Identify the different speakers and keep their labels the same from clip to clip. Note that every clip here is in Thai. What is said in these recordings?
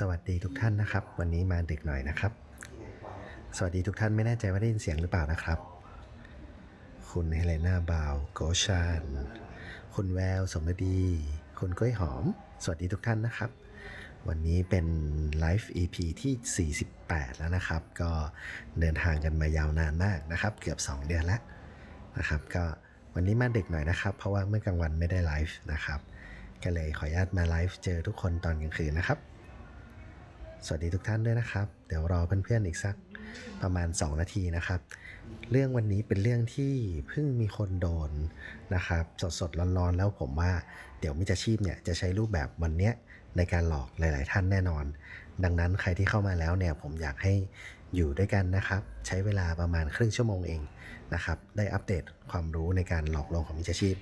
Speaker 1: สวัสดีทุกท่านนะครับ วันนี้มาดึกหน่อยนะครับ สวัสดีทุกท่านไม่แน่ใจว่าได้ยินเสียงหรือเปล่านะครับ คุณเฮเลนาบาวโกชานคุณแววสมดี คุณกล้วยหอม สวัสดีทุกท่านนะครับ วันนี้เป็นไลฟ์ EP ที่ 48 แล้วนะครับ ก็เดินทางกันมายาวนานมากนะครับ เกือบ 2 เดือนแล้วนะครับ ก็วันนี้มาดึกหน่อยนะครับ เพราะว่าเมื่อกลางวันไม่ได้ไลฟ์นะครับ ก็เลยขออนุญาตมาไลฟ์เจอทุกคนตอนกลางคืนนะครับ สวัสดีทุกท่านด้วยนะครับ เดี๋ยวรอเพื่อนๆอีกสักประมาณ 2 นาทีนะครับ เรื่องวันนี้เป็นเรื่องที่เพิ่งมีคนโดนนะครับ สดๆร้อนๆแล้วผมว่า เดี๋ยวมิจฉาชีพเนี่ยจะใช้รูปแบบวันเนี้ยในการหลอกหลาย ๆ ท่านแน่นอน ดังนั้นใครที่เข้ามาแล้วเนี่ยผมอยากให้อยู่ด้วยกันนะครับ ใช้เวลาประมาณครึ่งชั่วโมงเองนะครับ ได้อัปเดตความรู้ในการหลอกลวงของมิจฉาชีพ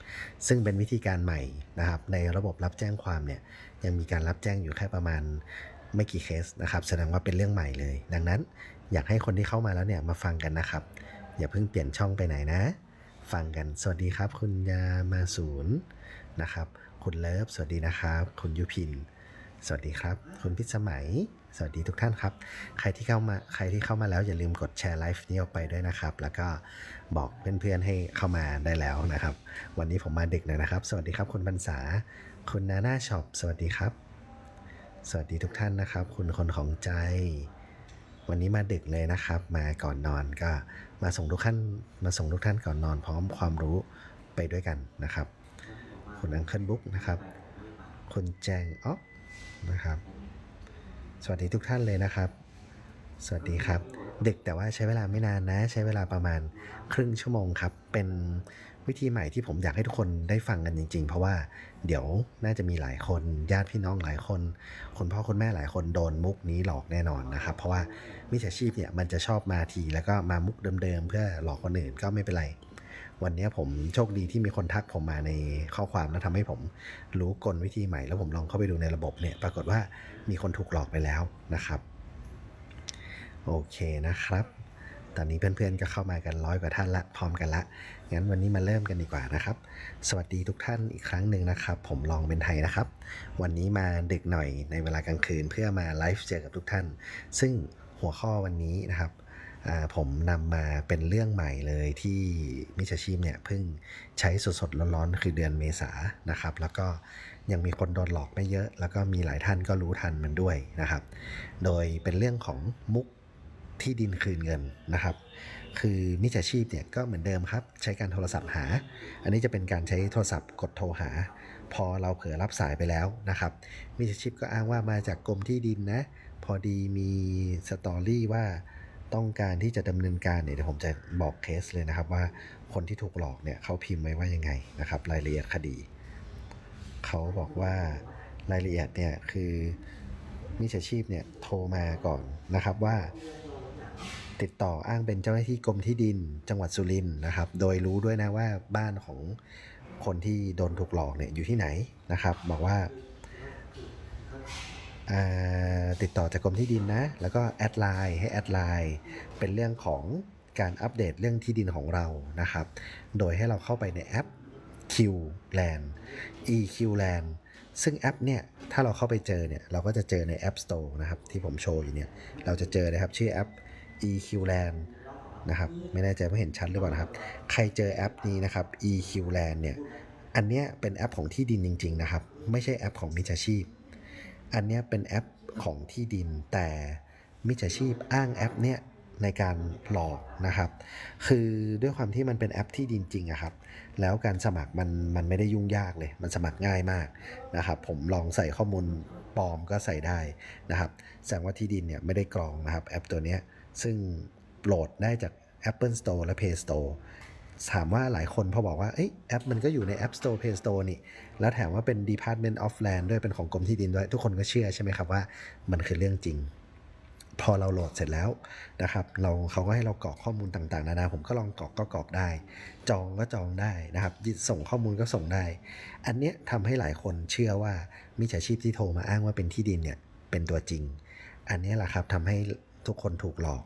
Speaker 1: ซึ่งเป็นวิธีการใหม่นะครับ ในระบบรับแจ้งความเนี่ยยังมีการรับแจ้งอยู่แค่ประมาณ ไม่กี่เคสนะครับแสดงว่าเป็นเรื่องใหม่เลย ดังนั้นอยากให้คนที่เข้ามาแล้วเนี่ยมาฟังกันนะครับ อย่าเพิ่งเปลี่ยนช่องไปไหนนะ ฟังกันสวัสดีครับ คุณยามาศูนย์นะครับ คุณเลิฟสวัสดีนะครับ คุณยุพิน สวัสดีครับ คุณพิสมัย สวัสดีทุกท่านครับ ใครที่เข้ามาใครที่เข้ามาแล้วอย่าลืมกดแชร์ไลฟ์นี้ออกไปด้วยนะครับ แล้วก็บอกเพื่อนๆให้เข้ามาได้แล้วนะครับ วันนี้ผมมาดึกหน่อยนะครับ สวัสดีครับ คุณบรรษา คุณนาหน่าช็อปสวัสดีครับ สวัสดีทุกท่านนะครับ คุณคนของใจ วันนี้มาดึกเลยนะครับ มาก่อนนอนก็มาส่งทุกท่านมาส่งทุกท่านก่อนนอนพร้อมความรู้ไปด้วยกันนะครับ คุณอังเคิลบุ๊กนะครับ คุณแจงอ๊อฟนะครับ สวัสดีทุกท่านเลยนะครับ สวัสดีครับ ดึกแต่ว่าใช้เวลาไม่นานนะ ใช้เวลาประมาณครึ่งชั่วโมงครับ เป็นวิธีใหม่ที่ผมอยากให้ทุกคนได้ฟังกันจริง ๆ เพราะว่า เดี๋ยวน่าจะมีหลายคนญาติพี่น้องหลายคนคุณพ่อคุณแม่หลายคนโดนมุกนี้หลอกแน่นอนนะครับ เพราะว่ามิจฉาชีพเนี่ยมันจะชอบมาทีแล้วก็มามุกเดิมๆเพื่อหลอกคนอื่นก็ไม่เป็นไร วันนี้ผมโชคดีที่มีคนทักผมมาในข้อความแล้วทำให้ผมรู้กลวิธีใหม่ แล้วผมลองเข้าไปดูในระบบเนี่ย ปรากฏว่ามีคนถูกหลอกไปแล้วนะครับ โอเคนะครับ ตอนนี้เพื่อนๆก็เข้ามากันร้อยกว่าท่านละพร้อมกันละงั้นวันนี้มาเริ่มกันดีกว่านะครับ สวัสดีทุกท่านอีกครั้งหนึ่งนะครับ ผมลองเป็นไทยนะครับ วันนี้มาดึกหน่อยในเวลากลางคืนเพื่อมาไลฟ์เจอกับทุกท่าน ซึ่งหัวข้อวันนี้นะครับผมนำมาเป็นเรื่องใหม่เลยที่มิจฉาชีพเนี่ยเพิ่งใช้สดๆร้อนๆคือเดือนเมษานะครับ แล้วก็ยังมีคนโดนหลอกไม่เยอะ แล้วก็มีหลายท่านก็รู้ทันมันด้วยนะครับ โดยเป็นเรื่องของมุก ที่ดินคืนเงินนะครับ คือมิจฉาชีพเนี่ยก็เหมือนเดิมครับ ใช้การโทรศัพท์หา อันนี้จะเป็นการใช้โทรศัพท์กดโทรหา พอเราเผลอรับสายไปแล้วนะครับมิจฉาชีพก็อ้างว่ามาจากกรมที่ดินนะ พอดีมีสตอรี่ว่าต้องการที่จะดำเนินการเนี่ยเดี๋ยวผมจะบอกเคสเลยนะครับ ว่าคนที่ถูกหลอกเนี่ยเขาพิมพ์ไว้ว่ายังไงนะครับ รายละเอียดคดี เขาบอกว่ารายละเอียดเนี่ยคือมิจฉาชีพเนี่ยโทรมาก่อนนะครับว่า ติดต่ออ้างเป็นเจ้าหน้าที่กรมที่ดิน จังหวัดสุรินทร์นะครับ โดยรู้ด้วยนะว่าบ้านของคนที่โดนถูกหลอกเนี่ยอยู่ที่ไหนนะครับ บอกว่าาติดต่อจากกรมที่ดินนะ แล้วก็แอดไลน์ให้แอดไลน์เป็นเรื่องของการอัปเดตเรื่องที่ดินของเรานะครับ โดยให้เราเข้าไปในแอป QLand EQLand ซึ่งแอปเนี่ยถ้าเราเข้าไปเจอเนี่ยเราก็จะเจอใน App Store นะครับ ที่ผมโชว์อยู่เนี่ย เราจะเจอนะครับชื่อแอป EQLand นะครับไม่แน่ใจว่าเห็นชัดหรือเปล่านะครับ ใครเจอแอปนี้นะครับ EQLand เนี่ยอันเนี้ยเป็นแอปของที่ดินจริง ๆ นะครับ ไม่ใช่แอปของมิจฉาชีพ อันเนี้ยเป็นแอปของที่ดินแต่มิจฉาชีพอ้างแอปเนี้ยในการหลอกนะครับ คือด้วยความที่มันเป็นแอปที่ดินจริงอะครับ แล้วการสมัครมันมันไม่ได้ยุ่งยากเลย มันสมัครง่ายมากนะครับ ผมลองใส่ข้อมูลปลอมก็ใส่ได้นะครับ แสดงว่าที่ดินเนี่ยไม่ได้กรองนะครับแอปตัวเนี้ย ซึ่งโหลดได้จาก Apple Store และ Play Store ถามว่าหลายคนพอบอกว่าอแอปมันก็อยู่ใน App Store Play Store นี่ แล้วแถมว่าเป็น Department of Land ด้วยเป็นของกรมที่ดินด้วย ทุกคนก็เชื่อใช่ไหมครับว่ามันคือเรื่องจริง พอเราโหลดเสร็จแล้วนะครับ เราเขาก็ให้เรากรอกข้อมูลต่างๆ นานาผมก็ลองกรอกก็กรอกได้ จองก็จองได้นะครับส่งข้อมูลก็ส่งได้ อันเนี้ยทำให้หลายคนเชื่อว่ามิจฉาชีพที่โทรมาอ้างว่าเป็นที่ดินเนี่ยเป็นตัวจริง อันนี้แหละครับทำให้ ทุกคนถูกหลอก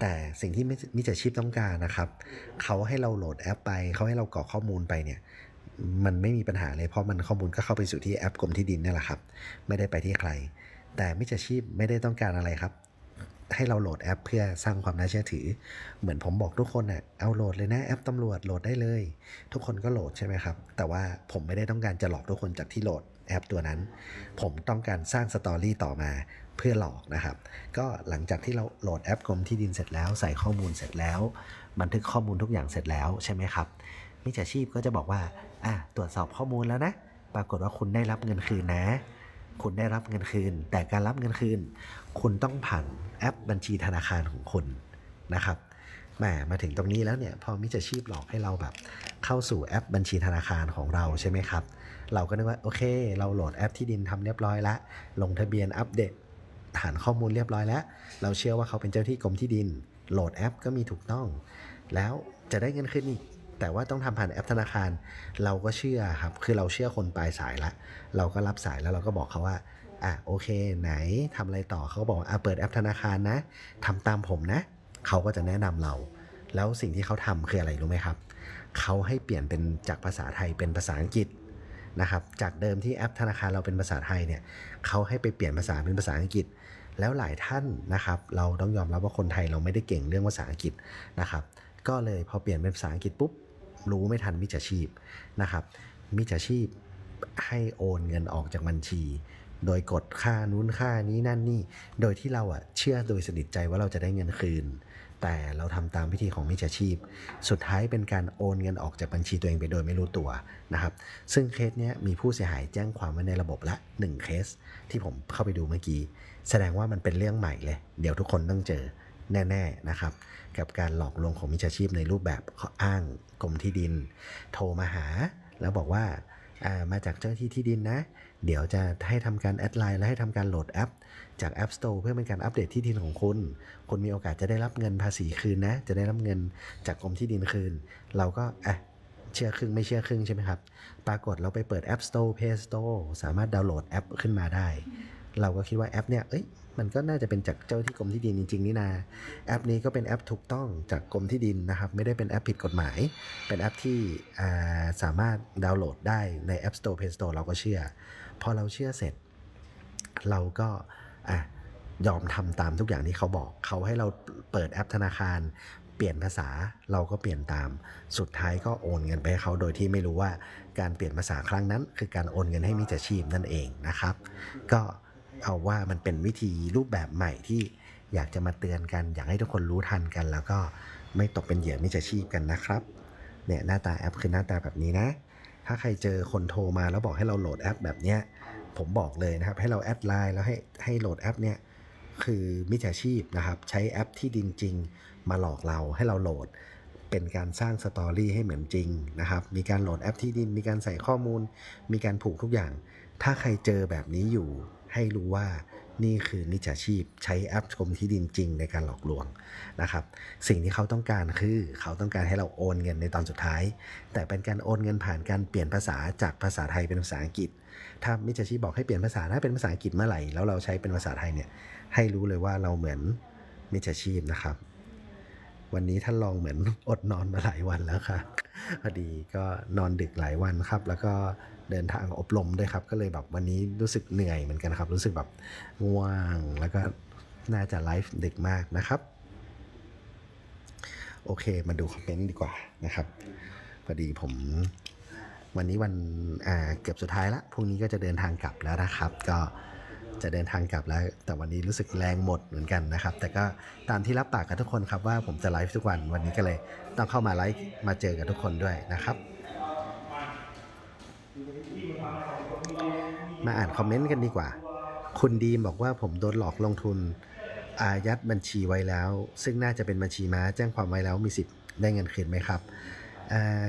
Speaker 1: แต่สิ่งที่มิจฉาชีพต้องการนะครับ เขาให้เราโหลดแอปไป เขาให้เรากรอกข้อมูลไปเนี่ย มันไม่มีปัญหาเลยเพราะมันข้อมูลก็เข้าไปสู่ที่แอปกรมที่ดินนี่แหละครับ ไม่ได้ไปที่ใคร แต่มิจฉาชีพไม่ได้ต้องการอะไรครับ ให้เราโหลดแอป เพื่อสร้างความน่าเชื่อถือ เหมือนผมบอกทุกคนน่ะเอาโหลดเลยนะแอปตำรวจโหลดได้เลย ทุกคนก็โหลดใช่ไหมครับ แต่ว่าผมไม่ได้ต้องการจะหลอกทุกคนจากที่โหลดแอปตัวนั้น ผมต้องการสร้างสตอรี่ต่อมา เพื่อหลอกนะครับ ก็หลังจากที่เราโหลดแอปกรมที่ดินเสร็จแล้ว ใส่ข้อมูลเสร็จแล้ว บันทึกข้อมูลทุกอย่างเสร็จแล้วใช่ไหมครับมิจฉาชีพก็จะบอกว่าอะตรวจสอบข้อมูลแล้วนะ ปรากฏว่าคุณได้รับเงินคืนนะ คุณได้รับเงินคืน แต่การรับเงินคืน คุณต้องผ่านแอปบัญชีธนาคารของคุณนะครับแหมมาถึงตรงนี้แล้วเนี่ยพอมิจฉาชีพหลอกให้เราแบบ เข้าสู่แอปบัญชีธนาคารของเราใช่ไหมครับ เราก็นึกว่าโอเค เราโหลดแอปที่ดินทำเรียบร้อยแล้วลงทะเบียนอัปเดต ฐานข้อมูลเรียบร้อยแล้ว เราเชื่อว่าเขาเป็นเจ้าที่กรมที่ดิน โหลดแอปก็มีถูกต้อง แล้วจะได้เงินคืนอีกแต่ว่าต้องทำผ่านแอปธนาคาร เราก็เชื่อครับ คือเราเชื่อคนปลายสายละ เราก็รับสายแล้วเราก็บอกเขาว่า อะโอเค ไหนทำอะไรต่อเขาก็บอกว่าอะเปิดแอปธนาคารนะทำตามผมนะ เขาก็จะแนะนำเรา แล้วสิ่งที่เขาทำคืออะไรรู้ไหมครับ เขาให้เปลี่ยนเป็นจากภาษาไทยเป็นภาษาอังกฤษ นะครับจากเดิมที่แอปธนาคารเราเป็นภาษาไทยเนี่ยเขาให้ไปเปลี่ยนภาษาเป็นภาษาอังกฤษ แล้วหลายท่านนะครับ เราต้องยอมรับว่าคนไทยเราไม่ได้เก่งเรื่องภาษาอังกฤษนะครับ ก็เลยพอเปลี่ยนเป็นภาษาอังกฤษปุ๊บรู้ไม่ทันมิจฉาชีพนะครับมิจฉาชีพให้โอนเงินออกจากบัญชี โดยกดค่านู้นค่านี้นั่นนี่ โดยที่เราอะเชื่อโดยสนิทใจว่าเราจะได้เงินคืน แต่เราทำตามวิธีของมิจฉาชีพ สุดท้ายเป็นการโอนเงินออกจากบัญชีตัวเองไปโดยไม่รู้ตัวนะครับ ซึ่งเคสนี้มีผู้เสียหายแจ้งความไว้ในระบบละ 1 เคส ที่ผมเข้าไปดูเมื่อกี้ แสดงว่ามันเป็นเรื่องใหม่เลย เดี๋ยวทุกคนต้องเจอแน่ๆนะครับ กับการหลอกลวงของมิจฉาชีพในรูปแบบอ้างกรมที่ดิน โทรมาหา แล้วบอกว่าามาจากเจ้าหน้าที่ที่ดินนะ เดี๋ยวจะให้ทำการแอดไลน์และให้ทำการโหลดแอป จาก App Store เพื่อเป็นการอัปเดตที่ดินของคุณ คุณมีโอกาสจะได้รับเงินภาษีคืนนะ จะได้รับเงินจากกรมที่ดินคืน เราก็อะเชื่อครึ่งไม่เชื่อครึ่งใช่ไหมครับ ปรากฏเราไปเปิด App Store Play Store สามารถดาวน์โหลดแอปขึ้นมาได้ เราก็คิดว่าแอปเนี่ย เอ้ย มันก็น่าจะเป็นจากเจ้าที่กรมที่ดินจริง ๆ นี่นา แอปนี้ก็เป็นแอปถูกต้องจากกรมที่ดินนะครับ ไม่ได้เป็นแอปผิดกฎหมาย เป็นแอปที่อ่าสามารถดาวน์โหลดได้ใน App Store Play Store เราก็เชื่อ พอเราเชื่อเสร็จ เราก็ อะยอมทำตามทุกอย่างที่เขาบอกเขาให้เราเปิดแอปธนาคาร เปลี่ยนภาษาเราก็เปลี่ยนตาม สุดท้ายก็โอนเงินไปให้เขาโดยที่ไม่รู้ว่าการเปลี่ยนภาษาครั้งนั้น คือการโอนเงินให้มิจฉาชีพนั่นเองนะครับ ก็เอาว่ามันเป็นวิธีรูปแบบใหม่ที่อยากจะมาเตือนกัน อยากให้ทุกคนรู้ทันกัน แล้วก็ไม่ตกเป็นเหยื่อมิจฉาชีพกันนะครับเนี่ยหน้าตาแอปคือหน้าตาแบบนี้นะ ถ้าใครเจอคนโทรมาแล้วบอกให้เราโหลดแอปแบบเนี้ย ผมบอกเลยนะครับ ให้เราแอดไลน์แล้วให้ให้โหลดแอปเนี่ยคือมิจฉาชีพนะครับ ใช้แอปที่ดินจริงมาหลอกเราให้เราโหลด เป็นการสร้างสตอรี่ให้เหมือนจริงนะครับ มีการโหลดแอปที่ดิน มีการใส่ข้อมูล มีการผูกทุกอย่าง ถ้าใครเจอแบบนี้อยู่ให้รู้ว่า นี่คือมิจฉาชีพใช้แอปกรมที่ดินจริงในการหลอกลวงนะครับ สิ่งที่เขาต้องการคือเขาต้องการให้เราโอนเงินในตอนสุดท้าย แต่เป็นการโอนเงินผ่านการเปลี่ยนภาษาจากภาษาไทยเป็นภาษาอังกฤษ ถ้ามิจฉาชีพบอกให้เปลี่ยนภาษาถ้าเป็นภาษาอังกฤษเมื่อไหร่แล้วเราใช้เป็นภาษาไทยเนี่ยให้รู้เลยว่าเราเหมือนมิจฉาชีพนะครับ วันนี้ท่านลองเหมือนอดนอนมาหลายวันแล้วค่ะพอดีก็นอนดึกหลายวันครับ แล้วก็ เดินทางอบรมด้วยครับ ก็เลยแบบวันนี้รู้สึกเหนื่อยเหมือนกันครับ รู้สึกแบบง่วงแล้วก็น่าจะไลฟ์ดึกมากนะครับ โอเคมาดูคอมเมนต์ดีกว่านะครับพอดีผมวันนี้วันอ่าเกือบสุดท้ายละพรุ่งนี้ก็จะเดินทางกลับแล้วนะครับ ก็จะเดินทางกลับแล้ว แต่วันนี้รู้สึกแรงหมดเหมือนกันนะครับ แต่ก็ตามที่รับปากกับทุกคนครับว่าผมจะไลฟ์ทุกวันวันนี้ก็เลยต้องเข้ามาไลฟ์มาเจอกับทุกคนด้วยนะครับ มาอ่านคอมเมนต์กันดีกว่า คุณดีมบอกว่าผมโดนหลอกลงทุน อายัดบัญชีไว้แล้ว ซึ่งน่าจะเป็นบัญชีม้าแจ้งความไว้แล้วมีสิทธิ์ได้เงินคืนไหมครับ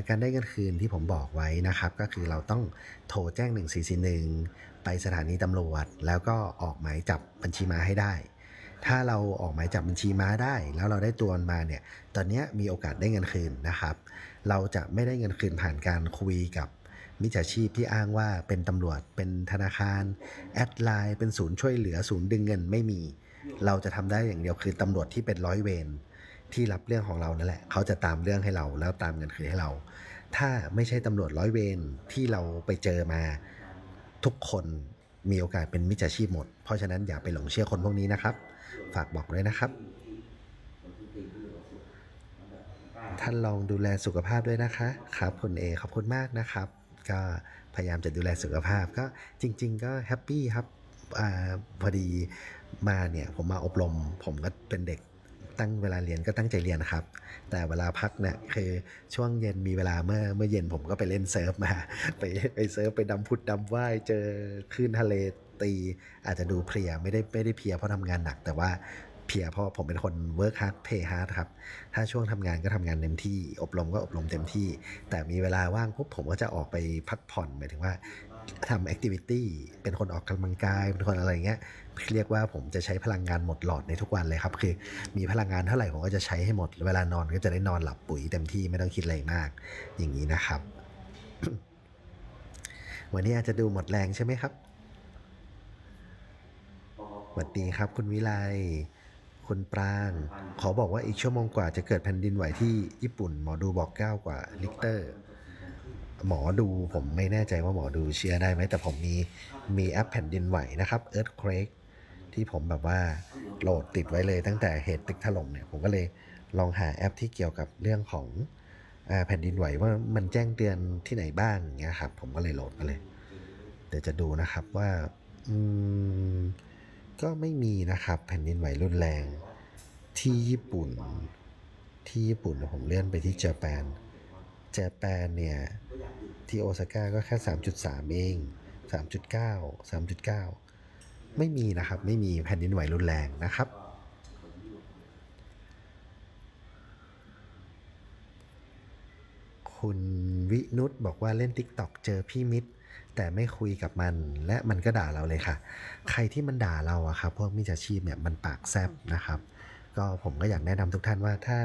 Speaker 1: การได้เงินคืนที่ผมบอกไว้นะครับ ก็คือเราต้องโทรแจ้ง 1441 ไปสถานีตำรวจ แล้วก็ออกหมายจับบัญชีม้าให้ได้ ถ้าเราออกหมายจับบัญชีม้าได้ แล้วเราได้ตัวมาเนี่ย ตอนนี้มีโอกาสได้เงินคืนนะครับ เราจะไม่ได้เงินคืนผ่านการคุยกับ มิจฉาชีพที่อ้างว่าเป็นตำรวจ เป็นธนาคาร แอดไลน์ เป็นศูนย์ช่วยเหลือศูนย์ดึงเงินไม่มี เราจะทำได้อย่างเดียวคือตำรวจที่เป็นร้อยเวรที่รับเรื่องของเรานั่นแหละ เขาจะตามเรื่องให้เราแล้วตามเงินคืนให้เรา ถ้าไม่ใช่ตำรวจร้อยเวรที่เราไปเจอมาทุกคนมีโอกาสเป็นมิจฉาชีพหมด เพราะฉะนั้นอย่าไปหลงเชื่อคนพวกนี้นะครับ ฝากบอกด้วยนะครับ ท่านลองดูแลสุขภาพด้วยนะคะ ครับคุณเอขอบคุณมากนะครับ ก็พยายามจะดูแลสุขภาพก็จริง ๆ ก็แฮปปี้ครับอพอดีมาเนี่ยผมมาอบรม ผมก็เป็นเด็กตั้งเวลาเรียนก็ตั้งใจเรียนนะครับ แต่เวลาพักเนี่ยคือช่วงเย็นมีเวลาเมื่อเมื่อเย็นผมก็ไปเล่นเซิร์ฟมา ไปไปเซิร์ฟไปดำพุดดำว่ายเจอคลื่นทะเลตีอาจจะดูเพลียไม่ได้ไม่ได้เพลียเพราะทำงานหนัก แต่ว่า เพียเพราะผมเป็นคน work hard play hard ครับ ถ้าช่วงทำงานก็ทำงานเต็มที่ อบรมก็อบรมเต็มที่ แต่มีเวลาว่างปุ๊บผมก็จะออกไปพักผ่อนหมายถึงว่าทำแอคทิวิตี้เป็นคนออกกำลังกาย เป็นคนอะไรเงี้ยเรียกว่าผมจะใช้พลังงานหมดหลอดในทุกวันเลยครับ คือมีพลังงานเท่าไหร่ผมก็จะใช้ให้หมด เวลานอนก็จะได้นอนหลับปุ๋ยเต็มที่ไม่ต้องคิดอะไรมาก อย่างนี้นะครับ วันนี้อาจจะดูหมดแรงใช่ไหมครับสวัสดีครับ คุณวิไล คุณปราง ขอบอกว่าอีกชั่วโมงกว่าจะเกิดแผ่นดินไหวที่ญี่ปุ่น หมอดูบอก9กว่าลิกเตอร์ หมอดูผมไม่แน่ใจว่าหมอดูเชื่อได้ไหมแต่ผมมีมีแอปแผ่นดินไหวนะครับ Earthquake ที่ผมแบบว่าโหลดติดไว้เลยตั้งแต่เหตุตึกถล่มเนี่ยผมก็เลยลองหาแอปที่เกี่ยวกับเรื่องของอาแผ่นดินไหวว่ามันแจ้งเตือนที่ไหนบ้างอย่างเงี้ยครับผมก็เลยโหลดมาเลย เดี๋ยวจะดูนะครับว่า อืม ก็ไม่มีนะครับ แผ่นดินไหวรุนแรง ที่ญี่ปุ่น ที่ญี่ปุ่นผมเลื่อนไปที่เจแปนเจแปนเนี่ย ที่โอซาก้าก็แค่ 3.3 เอง 3.9 3.9 ไม่มีนะครับ ไม่มีแผ่นดินไหวรุนแรงนะครับคุณวินุตบอกว่าเล่น TikTok เจอพี่มิตร แต่ไม่คุยกับมันและมันก็ด่าเราเลยค่ะ ใครที่มันด่าเราอะครับพวกมิจฉาชีพเนี่ยมันปากแซบนะครับ ก็ผมก็อยากแนะนำทุกท่านว่าถ้า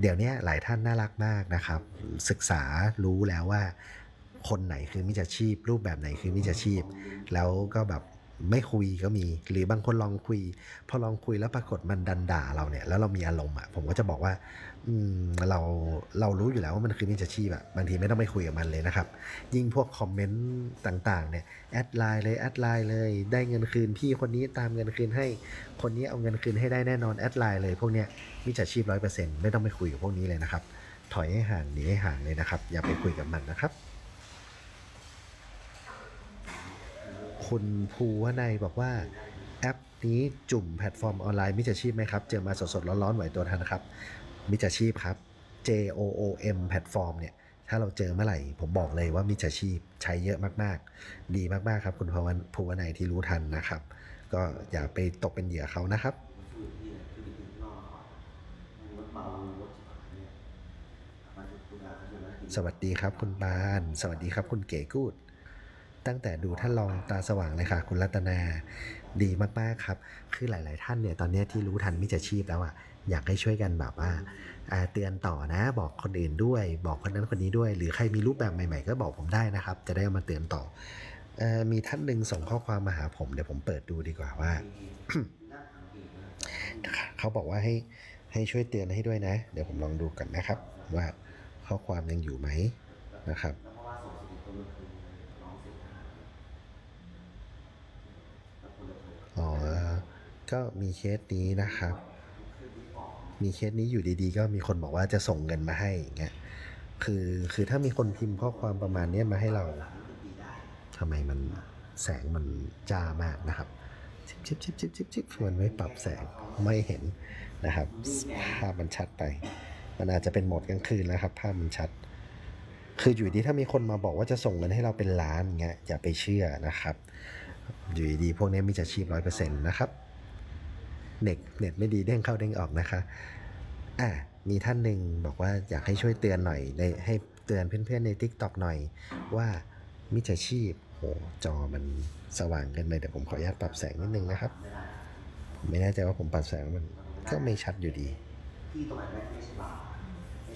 Speaker 1: เดี๋ยวนี้หลายท่านน่ารักมากนะครับ ศึกษารู้แล้วว่าคนไหนคือมิจฉาชีพ รูปแบบไหนคือมิจฉาชีพ แล้วก็แบบ ไม่คุยก็มี หรือบางคนลองคุย พอลองคุยแล้วปรากฏมันดันด่าเราเนี่ย แล้วเรามีอารมณ์อะผมก็จะบอกว่า อืมเราเรารู้อยู่แล้วว่ามันคือมิจฉาชีพอะบางทีไม่ต้องไปคุยกับมันเลยนะครับ ยิ่งพวกคอมเมนต์ต่างๆ เนี่ยแอดไลน์เลยแอดไลน์เลย ได้เงินคืนพี่คนนี้ตามเงินคืนให้ คนนี้เอาเงินคืนให้ได้แน่นอนแอดไลน์เลยพวกเนี้ยมิจฉาชีพร้อยเปอร์เซ็นต์ไม่ต้องไปคุยกับพวกนี้เลยนะครับ ถอยให้ห่างหนีให้ห่างเลยนะครับ อย่าไปคุยกับมันนะครับ คุณภูวนัยบอกว่าแอปนี้จุ่มแพลตฟอร์มออนไลน์มิจฉาชีพไหมครับเจอมาสดๆร้อนๆไหวตัวทันนะครับมิจฉาชีพครับ J O O M แพลตฟอร์มเนี่ยถ้าเราเจอเมื่อไหร่ ผมบอกเลยว่ามิจฉาชีพใช้เยอะมากๆ ดีมากๆครับ คุณภูวภูวนัยที่รู้ทันนะครับ ก็อย่าไปตกเป็นเหยื่อเขานะครับสวัสดีครับคุณบาน สวัสดีครับคุณเก๋กูด ตั้งแต่ดูท่านลองตาสว่างเลยค่ะ คุณรัตนาดีมากๆครับ คือหลาย ๆ ท่านเนี่ยตอนนี้ที่รู้ทันมิจฉาชีพแล้วอะอยากให้ช่วยกันแบบว่าเตือนต่อนะ บอกคนอื่นด้วย บอกคนนั้นคนนี้ด้วย หรือใครมีรูปแบบใหม่ ๆ ก็บอกผมได้นะครับ จะได้เอามาเตือนต่ออมีท่านหนึ่งส่งข้อความมาหาผมเดี๋ยวผมเปิดดูดีกว่าว่าเขาบอกว่าให้ให้ช่วยเตือนให้ด้วยนะ เดี๋ยวผมลองดูกันนะครับ ว่าข้อความยังอยู่ไหมนะครับ อ๋อก็มีเคสนี้นะครับ มีเคสนี้อยู่ดีๆ ก็มีคนบอกว่าจะส่งเงินมาให้อย่างเงี้ยคือคือถ้ามีคนพิมพ์ข้อความประมาณเนี้ยมาให้เราทำไมมันแสงมันจ้ามากนะครับชิบชิบชิบชิบชิบชิบมันไม่ปรับแสงไม่เห็นนะครับ ภาพมันชัดไป มันอาจจะเป็นโหมดกลางคืนแล้วครับ ภาพมันชัด คืออยู่ดีถ้ามีคนมาบอกว่าจะส่งเงินให้เราเป็นล้านเงี้ยอย่าไปเชื่อนะครับ อยู่ดีพวกนี้มีอาชีพร้อยเปอร์เซ็นต์นะครับ เน็ตเน็ตไม่ดีเด้งเข้าเด้งออกนะคะ อะมีท่านหนึ่งบอกว่าอยากให้ช่วยเตือนหน่อยในให้เตือนเพื่อนๆใน Tik t o อกหน่อยว่ามิจฉาชีพโหจอมันสว่างเกินไปเดี๋ยวผมขออนุญาตปรับแสงนิดนึงนะครับ ผมไม่แน่ใจว่าผมปรับแสงมันก็ไม่ชัดอยู่ดี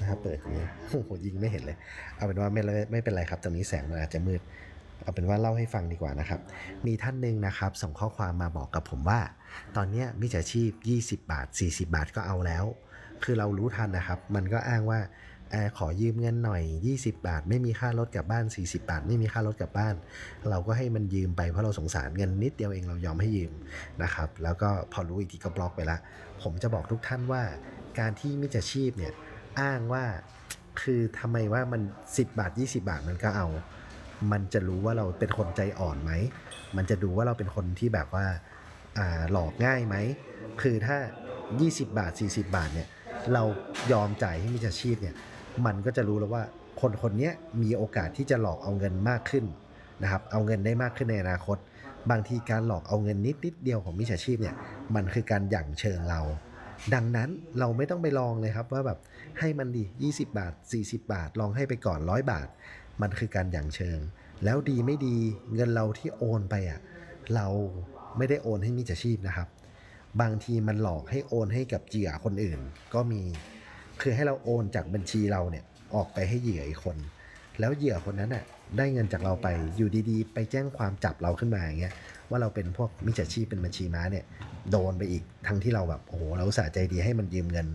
Speaker 1: นะครับเปิดอย่างนี้โอ้โหยิงไม่เห็นเลย เอาเป็นว่าไม่ไม่เป็นไรครับ ตรงนี้แสงมันอาจจะมืด เอาเป็นว่าเล่าให้ฟังดีกว่านะครับ มีท่านหนึ่งนะครับ ส่งข้อความมาบอกกับผมว่า ตอนนี้มิจฉาชีพ 20 บาท 40 บาทก็เอาแล้ว คือเรารู้ทันนะครับ มันก็อ้างว่าอขอยืมเงินหน่อย 20 บาท ไม่มีค่ารถกลับบ้าน 40 บาท ไม่มีค่ารถกลับบ้าน เราก็ให้มันยืมไปเพราะเราสงสารเงินนิดเดียวเองเรายอมให้ยืมนะครับ แล้วก็พอรู้อีกทีก็บล็อกไปละ ผมจะบอกทุกท่านว่า การที่มิจฉาชีพเนี่ยอ้างว่าคือทำไมว่ามัน 10 บาท 20 บาทมันก็เอา มันจะรู้ว่าเราเป็นคนใจอ่อนไหม มันจะดูว่าเราเป็นคนที่แบบว่าหลอกง่ายไหม คือถ้า 20 บาท 40 บาทเนี่ยเรายอมจ่ายให้มิจฉาชีพเนี่ยมันก็จะรู้แล้วว่าคนคนนี้มีโอกาสที่จะหลอกเอาเงินมากขึ้นนะครับเอาเงินได้มากขึ้นในอนาคต บางทีการหลอกเอาเงินนิดนิดเดียวของมิจฉาชีพเนี่ยมันคือการหยั่งเชิงเรา ดังนั้นเราไม่ต้องไปลองเลยครับว่าแบบให้มันดี 20 บาท 40 บาท ลองให้ไปก่อน 100 บาท มันคือการหยั่งเชิง แล้วดีไม่ดีเงินเราที่โอนไปอะเราไม่ได้โอนให้มิจฉาชีพนะครับ บางทีมันหลอกให้โอนให้กับเหยื่อคนอื่น ก็มีคือให้เราโอนจากบัญชีเราเนี่ยออกไปให้เหยื่ออีกคน แล้วเหยื่อคนนั้นน่ะได้เงินจากเราไปอยู่ดีๆ ไปแจ้งความจับเราขึ้นมาอย่างเงี้ยว่าเราเป็นพวกมิจฉาชีพเป็นบัญชีม้าเนี่ยโดนไปอีกทั้งที่เราแบบโอ้โหเราสาใจดีให้มันยืมเงิน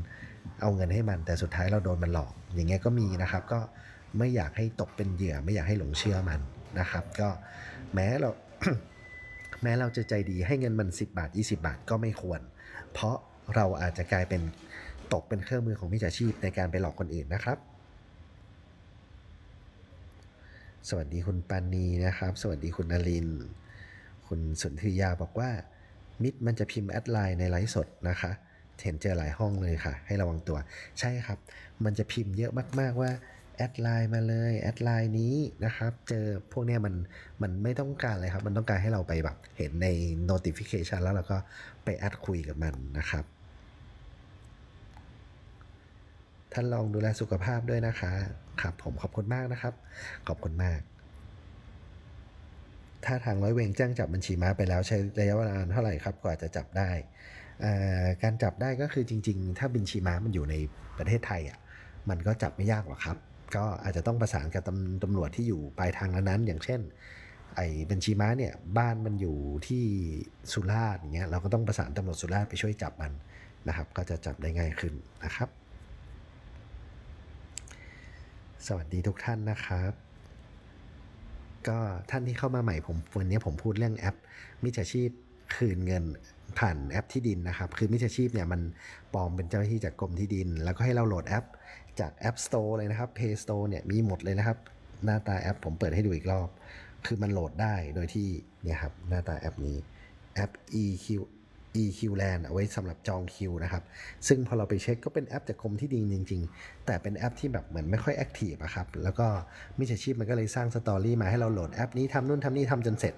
Speaker 1: เอาเงินให้มันแต่สุดท้ายเราโดนมันหลอก อย่างเงี้ยก็มีนะครับก็ ไม่อยากให้ตกเป็นเหยื่อ ไม่อยากให้หลงเชื่อมันนะครับ ก็แม้เราแม้เราจะใจดีให้เงินมัน 10 บาท 20 บาทก็ไม่ควร เพราะเราอาจจะกลายเป็นตกเป็นเครื่องมือของมิจฉาชีพในการไปหลอกคนอื่นนะครับ สวัสดีคุณปานีนะครับ สวัสดีคุณนลิน คุณสุนทรียาบอกว่า มิดมันจะพิมพ์แอดไลน์ในไลฟ์สดนะคะเห็นเจอหลายห้องเลยค่ะ ให้ระวังตัว ใช่ครับ มันจะพิมพ์เยอะมาก ๆว่า แอดไลน์มาเลยแอดไลน์นี้นะครับ เจอพวกเนี้ยมันมันไม่ต้องการเลยครับ มันต้องการให้เราไปแบบเห็นใน notification แล้วเราก็ไปแอดคุยกับมันนะครับท่านลองดูแลสุขภาพด้วยนะคะ ครับผมขอบคุณมากนะครับ ขอบคุณมาก ถ้าทางร้อยเวรแจ้งจับบัญชีม้าไปแล้วใช้ระยะเวลานานเท่าไหร่ครับกว่าจะจับได้เอ่อการจับได้ก็คือจริง ๆ ถ้าบัญชีม้ามันอยู่ในประเทศไทยอะ มันก็จับไม่ยากหรอกครับ ก็อาจจะต้องประสานกับตำตำรวจที่อยู่ปลายทางนั้นๆอย่างเช่น ไอ้บัญชีม้าเนี่ยบ้านมันอยู่ที่สุราษฎร์อย่างเงี้ยเราก็ต้องประสานตำรวจสุราษฎร์ไปช่วยจับมันนะครับ ก็จะจับได้ง่ายขึ้นนะครับ สวัสดีทุกท่านนะครับก็ท่านที่เข้ามาใหม่ผมวันนี้ผมพูดเรื่องแอป มิจฉาชีพคืนเงินผ่านแอปที่ดินนะครับ คือมิจฉาชีพเนี่ยมันปลอมเป็นเจ้าหน้าที่จากกรมที่ดิน แล้วก็ให้เราโหลดแอป จาก App Store เลยนะครับ Play Store เนี่ยมีหมดเลยนะครับ หน้าตาแอปผมเปิดให้ดูอีกรอบ คือมันโหลดได้โดยที่เนี่ยครับหน้าตาแอปนี้แอป EQ EQ Land เอาไว้สำหรับจองคิวนะครับ ซึ่งพอเราไปเช็คก็เป็นแอปจากกรมที่ดินจริง ๆ แต่เป็นแอปที่แบบเหมือนไม่ค่อยแอคทีฟอะครับ แล้วก็มิจฉาชีพมันก็เลยสร้างสตอรี่มาให้เราโหลดแอปนี้ทำนู่นทำนี่ทำจนเสร็จ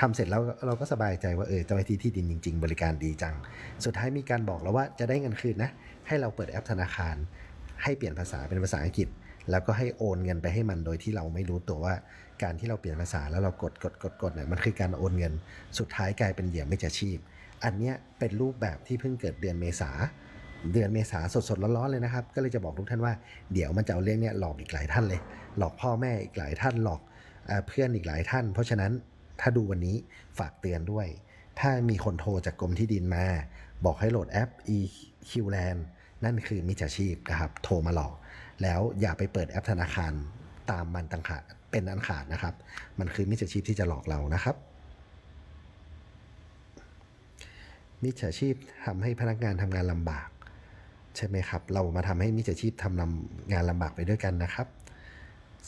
Speaker 1: ทำเสร็จแล้วเราก็สบายใจว่าเออเจ้าหน้าที่ที่ดินจริง ๆ บริการดีจัง สุดท้ายมีการบอกเราว่าจะได้เงินคืนนะ ให้เราเปิดแอปธนาคาร ให้เปลี่ยนภาษาเป็นภาษาอังกฤษ แล้วก็ให้โอนเงินไปให้มันโดยที่เราไม่รู้ตัวว่าการที่เราเปลี่ยนภาษาแล้วเรากดกดกดกดเนี่ยมันคือการโอนเงิน สุดท้ายกลายเป็นเหยื่อมิจฉาชีพ อันเนี้ยเป็นรูปแบบที่เพิ่งเกิดเดือนเมษาเดือนเมษาสดๆร้อนๆเลยนะครับ ก็เลยจะบอกทุกท่านว่าเดี๋ยวมันจะเอาเรื่องนี้หลอกอีกหลายท่านเลย หลอกพ่อแม่อีกหลายท่านหลอกเอ่อเพื่อนอีกหลายท่าน เพราะฉะนั้นถ้าดูวันนี้ฝากเตือนด้วย ถ้ามีคนโทรจากกรมที่ดินมา บอกให้โหลดแอป EQLand นั่นคือมิจฉาชีพนะครับโทรมาหลอก แล้วอย่าไปเปิดแอปธนาคารตามมันต่างหากเป็นอันขาดนะครับ มันคือมิจฉาชีพที่จะหลอกเรานะครับมิจฉาชีพทำให้พนักงานทำงานลำบาก ใช่ไหมครับ เรามาทำให้มิจฉาชีพทำลำงานลำบากไปด้วยกันนะครับ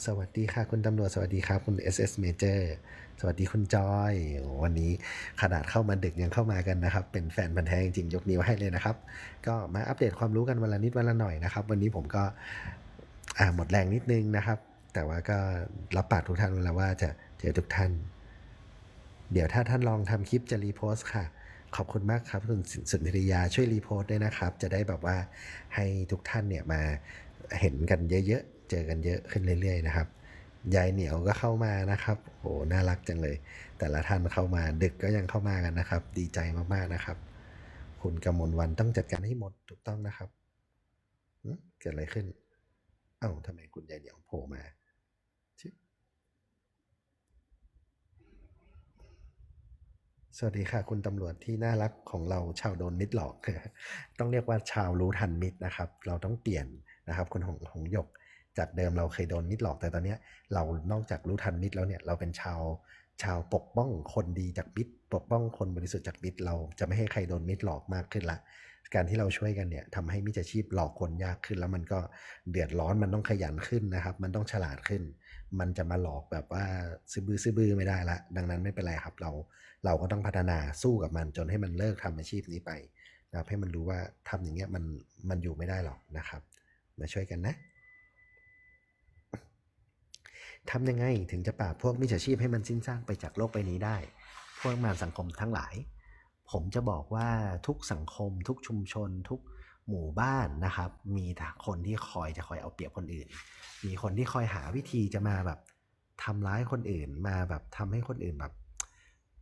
Speaker 1: สวัสดีค่ะคุณตำรวจสวัสดีครับคุณ SS Major สวัสดีคุณจอย วันนี้ขนาดเข้ามาดึกยังเข้ามากันนะครับ เป็นแฟนพันธ์แท้จริงยกนิ้วให้เลยนะครับ ก็มาอัปเดตความรู้กันวันละนิดวันละหน่อยนะครับ วันนี้ผมก็หมดแรงนิดนึงนะครับ แต่ว่าก็รับปากทุกท่านแล้วว่าจะเจอทุกท่าน เดี๋ยวถ้าท่านลองทำคลิปจะรีโพสต์ค่ะ ขอบคุณมากครับคุณสุนทรียาช่วยรีโพสต์ด้วยนะครับ จะได้แบบว่าให้ทุกท่านเนี่ยมาเห็นกันเยอะๆ เจอกันเยอะขึ้นเรื่อยๆนะครับ ยายเหนียวก็เข้ามานะครับโอ้น่ารักจังเลย แต่ละท่านเข้ามาดึกก็ยังเข้ามากันนะครับ ดีใจมากๆนะครับ คุณกำมลวันต้องจัดการให้หมดถูกต้องนะครับเกิดอะไรขึ้น เอ้าทำไมคุณยายเหนียวโผล่มาสวัสดีค่ะ คุณตำรวจที่น่ารักของเราชาวโดนมิดหลอก ต้องเรียกว่าชาวรู้ทันมิดนะครับ เราต้องเปลี่ยนนะครับคุณหงหงหยก จากเดิมเราเคยโดนมิดหลอกแต่ตอนนี้เรานอกจากรู้ทันมิดแล้วเนี่ยเราเป็นชาวชาวปกป้องคนดีจากมิดปกป้องคนบริสุทธิ์จากมิดเราจะไม่ให้ใครโดนมิดหลอกมากขึ้นละ การที่เราช่วยกันเนี่ยทำให้มิจฉาชีพหลอกคนยากขึ้น แล้วมันก็เดือดร้อนมันต้องขยันขึ้นนะครับ มันต้องฉลาดขึ้น มันจะมาหลอกแบบว่าซื้อบื้อซื้อบื้อไม่ได้ละ ดังนั้นไม่เป็นไรครับเรา เราก็ต้องพัฒนาสู้กับมันจนให้มันเลิกทำอาชีพนี้ไปนะครับให้มันรู้ว่าทำอย่างเงี้ยมันมันอยู่ไม่ได้หรอกนะครับ มาช่วยกันนะ ทำยังไงถึงจะปราบพวกมิจฉาชีพให้มันสิ้นซากไปจากโลกใบนี้ได้ พวกมารสังคมทั้งหลาย ผมจะบอกว่าทุกสังคม ทุกชุมชน ทุกหมู่บ้านนะครับ มีแต่คนที่คอยจะคอยเอาเปรียบคนอื่น มีคนที่คอยหาวิธีจะมาแบบทำร้ายคนอื่นมาแบบทำให้คนอื่นแบบ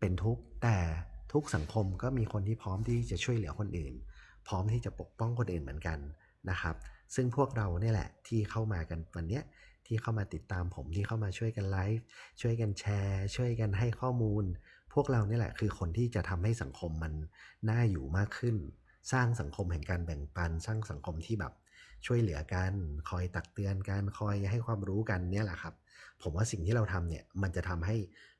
Speaker 1: เป็นทุกข์แต่ทุกสังคมก็มีคนที่พร้อมที่จะช่วยเหลือคนอื่น พร้อมที่จะปกป้องคนอื่นเหมือนกันนะครับ ซึ่งพวกเราเนี่ยแหละที่เข้ามากันวันนี้ ที่เข้ามาติดตามผมที่เข้ามาช่วยกันไลฟ์ช่วยกันแชร์ ช่วยกันให้ข้อมูล พวกเราเนี่ยแหละคือคนที่จะทำให้สังคมมันน่าอยู่มากขึ้น สร้างสังคมแห่งการแบ่งปัน สร้างสังคมที่แบบช่วยเหลือกัน คอยตักเตือนกัน คอยให้ความรู้กันเนี่ยแหละครับ ผมว่าสิ่งที่เราทำเนี่ย มันจะทำให้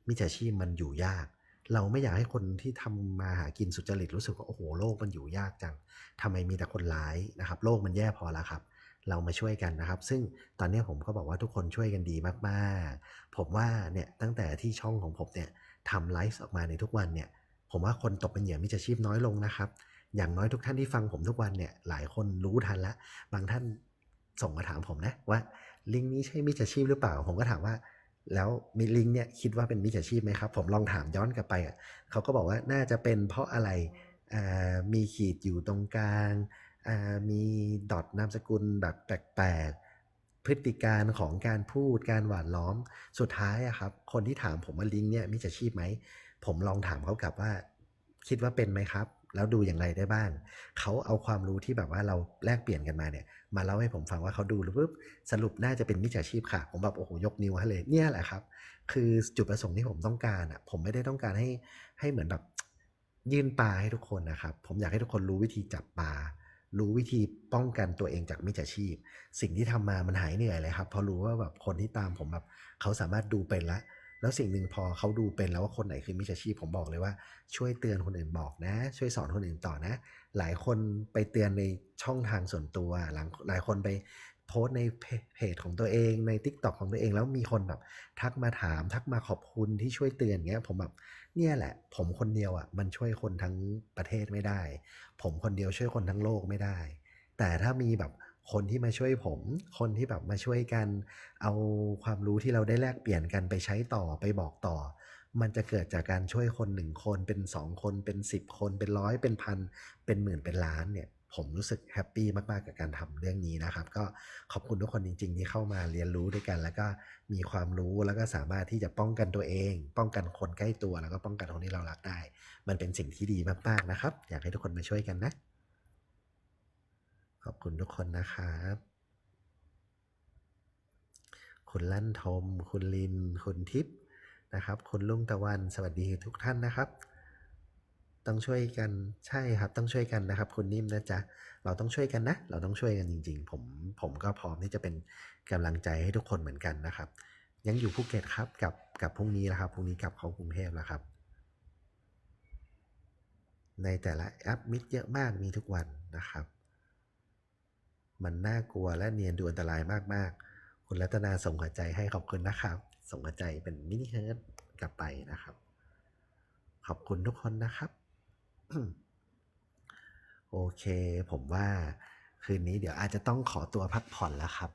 Speaker 1: มิจฉาชีพมันอยู่ยาก เราไม่อยากให้คนที่ทำมาหากินสุจริตรู้สึกว่าโอ้โหโลกมันอยู่ยากจังทำไมมีแต่คนร้ายนะครับ โลกมันแย่พอแล้วครับ เรามาช่วยกันนะครับ ซึ่งตอนนี้ผมก็บอกว่าทุกคนช่วยกันดีมากๆ ผมว่าเนี่ยตั้งแต่ที่ช่องของผมเนี่ยทำไลฟ์ออกมาในทุกวันเนี่ย ผมว่าคนตกเป็นเหยื่อมิจฉาชีพน้อยลงนะครับ อย่างน้อยทุกท่านที่ฟังผมทุกวันเนี่ยหลายคนรู้ทันแล้วบางท่านส่งมาถามผมนะว่าลิงก์นี้ใช่มิจฉาชีพหรือเปล่า ผมก็ถามว่าแล้วมีลิงก์เนี่ยคิดว่าเป็นมิจฉาชีพไหมครับ ผมลองถามย้อนกลับไปอะเขาก็บอกว่าน่าจะเป็นเพราะอะไร มีขีดอยู่ตรงกลาง มีดอทนามสกุลแบบแปลกๆ พฤติการของการพูดการหวานล้อม สุดท้ายอะครับ คนที่ถามผมว่าลิงก์เนี่ยมิจฉาชีพไหม ผมลองถามเขากลับว่า คิดว่าเป็นไหมครับแล้วดูอย่างไรได้บ้าง เขาเอาความรู้ที่แบบว่าเราแลกเปลี่ยนกันมาเนี่ย มาเล่าให้ผมฟังว่าเขาดูแล้วปุ๊บสรุปน่าจะเป็นมิจฉาชีพค่ะ ผมแบบโอ้โหยกนิ้วให้เลย เนี่ยแหละครับ คือจุดประสงค์ที่ผมต้องการอะ ผมไม่ได้ต้องการให้ให้เหมือนแบบ ยื่นปลาให้ทุกคนนะครับ ผมอยากให้ทุกคนรู้วิธีจับปลา รู้วิธีป้องกันตัวเองจากมิจฉาชีพ สิ่งที่ทำมามันหายเหนื่อยเลยครับเพราะรู้ว่าแบบคนที่ตามผมแบบเขาสามารถดูเป็นละ แล้วสิ่งหนึ่งพอเขาดูเป็นแล้วว่าคนไหนคือมิจฉาชีพ ผมบอกเลยว่าช่วยเตือนคนอื่นบอกนะ ช่วยสอนคนอื่นต่อนะ หลายคนไปเตือนในช่องทางส่วนตัว หลังหลายคนไปโพสในเพจของตัวเองใน t ิ k t o k ของตัวเองแล้วมีคนแบบ ทักมาถามทักมาขอบคุณที่ช่วยเตือนเงี้ยผมแบบ เนี่ยแหละ ผมคนเดียวอะมันช่วยคนทั้งประเทศไม่ได้ ผมคนเดียวช่วยคนทั้งโลกไม่ได้ แต่ถ้ามีแบบคนที่มาช่วยผม คนที่แบบมาช่วยกัน เอาความรู้ที่เราได้แลกเปลี่ยนกันไปใช้ต่อไปบอกต่อ มันจะเกิดจากการช่วยคนหนึ่งคนเป็นสองคนเป็นสิบคนเป็นร้อยเป็นพันเป็นหมื่นเป็นล้านเนี่ย ผมรู้สึกแฮปปี้มากๆกับการทำเรื่องนี้นะครับ ก็ขอบคุณทุกคนจริง ๆ ที่เข้ามาเรียนรู้ด้วยกัน แล้วก็มีความรู้แล้วก็สามารถที่จะป้องกันตัวเอง ป้องกันคนใกล้ตัว แล้วก็ป้องกันคนที่เรารักได้ มันเป็นสิ่งที่ดีมากๆนะครับ อยากให้ทุกคนมาช่วยกันนะ ขอบคุณทุกคนนะครับคุณลั่นทม คุณลิน คุณทิพย์นะครับ คุณลุงตะวัน สวัสดีทุกท่านนะครับ ต้องช่วยกันใช่ครับต้องช่วยกันนะครับ คุณนิ่มนะจ๊ะเราต้องช่วยกันนะ เราต้องช่วยกันจริง ๆ ผมผมก็พร้อมที่จะเป็นกำลังใจให้ทุกคนเหมือนกันนะครับ ยังอยู่ภูเก็ตครับกับกับพรุ่งนี้แล้วครับพรุ่งนี้กลับเข้ากรุงเทพแล้วครับ ในแต่ละแอปมิดเยอะมากมีทุกวันนะครับ มันน่ากลัวและเนียนดูอันตรายมากๆ คุณรัตนาส่งหัวใจให้ขอบคุณนะครับ ส่งหัวใจเป็นมินิเฮิร์ตกลับไปนะครับ ขอบคุณทุกคนนะครับ โอเค ผมว่าคืนนี้เดี๋ยวอาจจะต้องขอตัวพักผ่อนแล้วครับ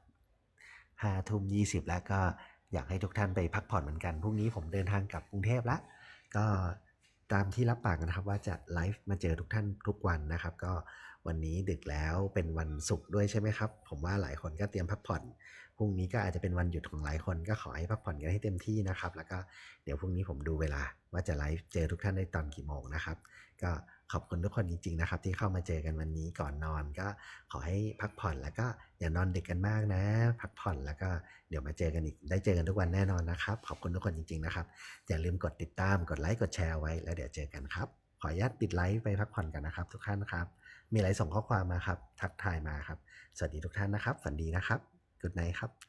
Speaker 1: ห้าทุ่มยี่สิบแล้วก็อยากให้ทุกท่านไปพักผ่อนเหมือนกัน พรุ่งนี้ผมเดินทางกลับกรุงเทพแล้วก็ตามที่รับปากนะครับว่าจะไลฟ์มาเจอทุกท่านทุกวันนะครับ ก็วันนี้ดึกแล้วเป็นวันศุกร์ด้วยใช่ไหมครับ ผมว่าหลายคนก็เตรียมพักผ่อน พรุ่งนี้ก็อาจจะเป็นวันหยุดของหลายคนก็ขอให้พักผ่อนกันให้เต็มที่นะครับ แล้วก็เดี๋ยวพรุ่งนี้ผมดูเวลาว่าจะไลฟ์เจอทุกท่านได้ตอนกี่โมงนะครับ ก็ขอบคุณทุกคนจริงๆนะครับ ที่เข้ามาเจอกันวันนี้ก่อนนอนก็ขอให้พักผ่อนแล้วก็อย่านอนดึกกันมากนะ พักผ่อนแล้วก็เดี๋ยวมาเจอกันอีกได้เจอกันทุกวันแน่นอนนะครับ ขอบคุณทุกคนจริงๆนะครับอย่าลืมกดติดตามกดไลค์กดแชร์ไว้แล้วเดี๋ยวเจอกันครับขออนุญาตปิดไลฟ์ไปพักผ่อนกันนะครับ ทุกท่านครับ มีอะไรส่งข้อความมาครับ ทักทายมาครับ สวัสดีทุกท่านนะครับ ฝันดีนะครับ กุดไนครับ